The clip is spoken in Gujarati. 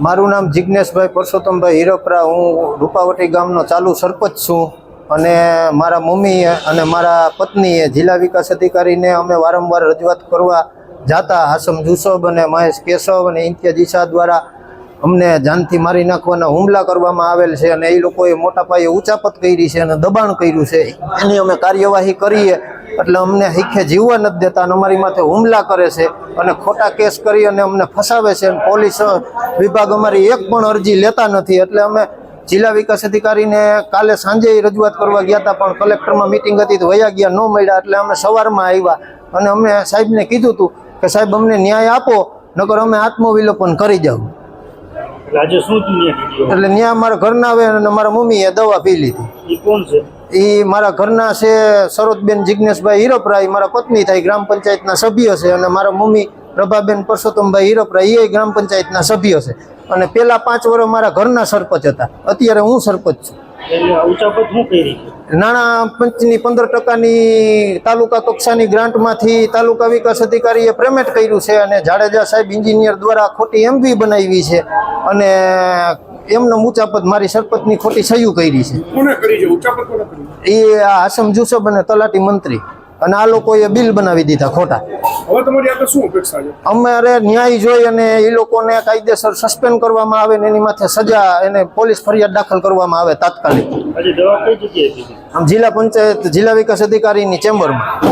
મારું નામ જિજ્ઞેશભાઈ પરસોત્તમભાઈ હીરોપરા, હું રૂપાવટી ગામનો ચાલુ સરપંચ છું અને મારા મમ્મીએ અને મારા પત્નીએ જિલ્લા વિકાસ અધિકારીને અમે વારંવાર રજૂઆત કરવા જાતા હાસમ જુસબ અને મહેશ કેશવ અને ઇમ્તિયાજ ઈશા દ્વારા અમને જાનથી મારી નાખવાના હુમલા કરવામાં આવેલ છે અને એ લોકોએ મોટા પાયે ઉચાપત કરી છે અને દબાણ કર્યું છે. એની અમે કાર્યવાહી કરીએ એટલે અમને હિખે જીવવા નથી દેતા અને અમારી માથે હુમલા કરે છે અને ખોટા કેસ કરી અને અમને ફસાવે છે. અને પોલીસ વિભાગ અમારી એક પણ અરજી લેતા નથી. એટલે અમે જિલ્લા વિકાસ અધિકારીને કાલે સાંજે રજૂઆત કરવા ગયા હતા, પણ કલેક્ટરમાં મિટિંગ હતી તો વયા ગયા, ન મળ્યા. એટલે અમે સવારમાં આવ્યા અને અમે સાહેબને કીધું હતું કે સાહેબ અમને ન્યાય આપો, નકર અમે આત્મવિલોપન કરી જાવ એટલે આજે શું દુનિયા કીધી એટલે ત્યાં મારા ઘરના આવે અને મારા મમ્મીએ દવા પી લીધી. એ કોણ છે? એ મારા ઘરના છે સરોજબેન જિજ્ઞેશભાઈ હીરોપરા મારા પત્ની થાય ગ્રામ પંચાયતના સભ્ય છે અને મારા મમ્મી પ્રભાબેન પરસોત્તમભાઈ હીરોપરા એ ગ્રામ પંચાયતના સભ્ય છે. અને પેલા પાંચ વર્ષ મારા ઘરના સરપંચ હતા. અત્યારે હું સરપંચ છું. નાણાં પંચની પંદર ટકાની તાલુકા કક્ષાની ગ્રાન્ટમાંથી તાલુકા વિકાસ અધિકારીએ પેમેન્ટ કર્યું છે અને જાડેજા સાહેબ એન્જિનિયર દ્વારા ખોટી એમવી બનાવી છે અને એમનો ઊંચાપદ મારી સરપંચની ખોટી સહયું કરી છે. એ આ હાસમ જુસબ અને તલાટી મંત્રી. અને આ લોકોએ બિલ બનાવી દીધા ખોટા. હવે તમારી આગળ શું અપેક્ષા છે? અમારે ન્યાય જોઈ અને એ લોકોને કાયદેસર સસ્પેન્ડ કરવામાં આવે ને એની માથે સજા એને પોલીસ ફરિયાદ દાખલ કરવામાં આવે તાત્કાલિક. આમ જિલ્લા પંચાયત જિલ્લા વિકાસ અધિકારીની ચેમ્બરમાં.